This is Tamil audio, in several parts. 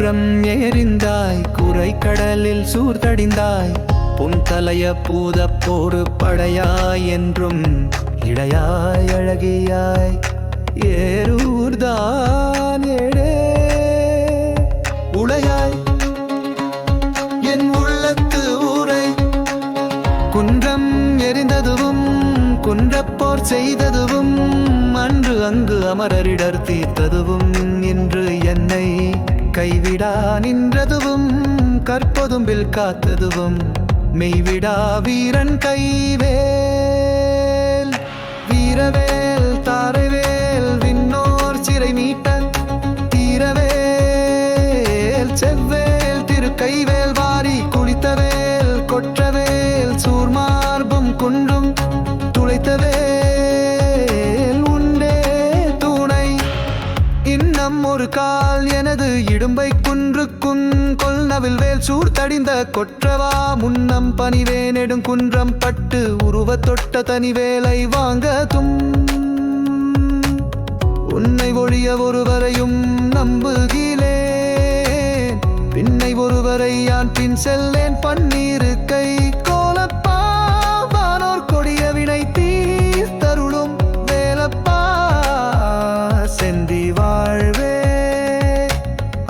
குன்றம் ஏறிந்தாய் குறை கடலில் சூர்தடிந்தாய் புன் தலைய பூத போடு படையாய் என்றும் இடையாய் அழகியாய் ஏரூர்தான் ஏழே உடையாய் என் உள்ளத்து ஊரை. குன்றம் எரிந்ததுவும் குன்றப்போர் செய்ததுவும் அன்று அங்கு அமரரிடர் தீர்த்ததுவும் இன்று என்னை கைவிடா நின்றதுவும் கற்பதும்பில் காத்ததுவும் மெய்விடா வீரன் கைவேல் வீரவே ஒரு கால் எனது இடும்பை குன்றுக்கும் கொல்நவில் வேல் சூர்த்தடிந்த கொற்றவா? முன்னம் பணிவே நெடுங்குன்றம் பட்டு உருவ தொட்ட தனிவேலை வாங்க தும் உன்னை ஒழிய ஒருவரையும் நம்புகிறேன். பின்னை ஒருவரை யான் பின் செல்லேன் பன்னீரு கை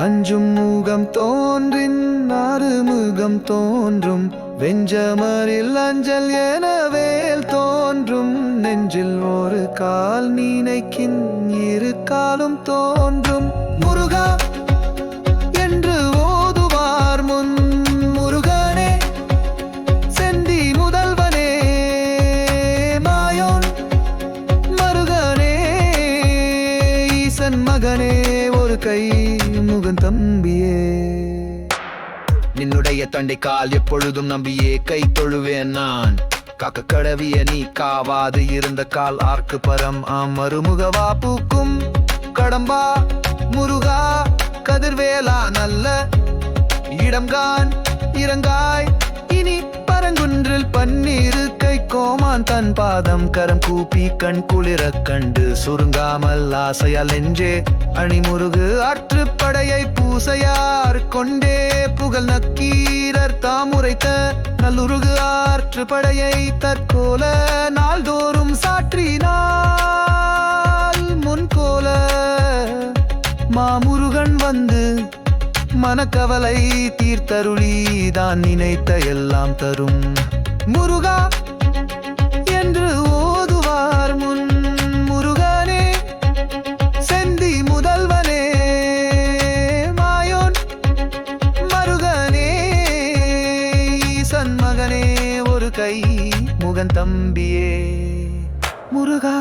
அஞ்சும் முகம் தோன்றின் அருமுகம் தோன்றும். வெஞ்சமரில் அஞ்சல் எனவேல் தோன்றும். நெஞ்சில் ஒரு கால் நினைக்கின் இரு காலும் தோன்றும். முருகா அரசன் மகனே ஒரு கை முகன் தம்பியே. நின்னுடைய தண்டை கால் எப்பொழுதும் நம்பியே கை தொழுவேன் நான். காக்க கடவிய நீ காவாது இருந்த கால் ஆர்க்கு பரம். மறுமுகவா பூக்கும் கடம்பா முருகா கதிர்வேலா நல்ல இடம்கான் இறங்காய். தன் பாதம் கரம் கூப்பி கண் குளிர கண்டு சுருங்காமல் ஆசையால் நெஞ்சே அணிமுருகு ஆற்றுப்படையை பூசையார் கொண்டே புகழ் நக்கீரர் தாமுரைத்த நல்லுருகு ஆற்றுப்படையை தற்கோல நாள்தோறும் சாற்றினால் முன்கோல மாமுருகன் வந்து மனக்கவலை தீர்த்தருளி தான் நினைத்த எல்லாம் தரும் முருகா முகந்தம்பியே முருகா